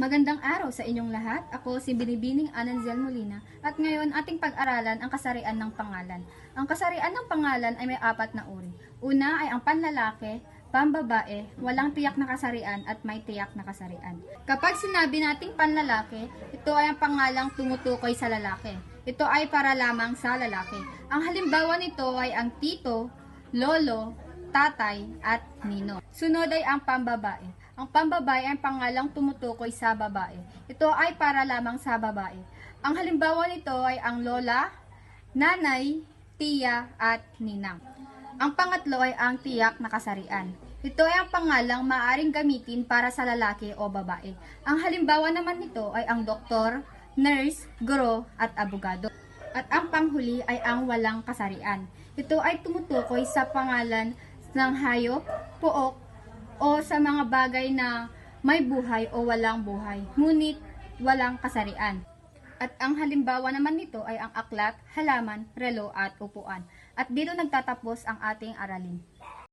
Magandang araw sa inyong lahat. Ako si Binibining Ananzel Molina at ngayon ating pag-aralan ang kasarian ng pangalan. Ang kasarian ng pangalan ay may apat na uri. Una ay ang panlalaki, pambabae, walang tiyak na kasarian at may tiyak na kasarian. Kapag sinabi nating panlalaki, ito ay ang pangalang tumutukoy sa lalaki. Ito ay para lamang sa lalaki. Ang halimbawa nito ay ang tito, lolo, tatay, at nino. Sunod ay ang pambabae. Ang pambabae ay ang pangalang tumutukoy sa babae. Ito ay para lamang sa babae. Ang halimbawa nito ay ang lola, nanay, tiya, at ninang. Ang pangatlo ay ang tiyak na kasarian. Ito ay ang pangalang maaring gamitin para sa lalaki o babae. Ang halimbawa naman nito ay ang doktor, nurse, guro, at abogado. At ang panghuli ay ang walang kasarian. Ito ay tumutukoy sa pangalan ng hayop, puok, o sa mga bagay na may buhay o walang buhay, ngunit walang kasarian. At ang halimbawa naman nito ay ang aklat, halaman, relo at upuan. At dito nagtatapos ang ating aralin.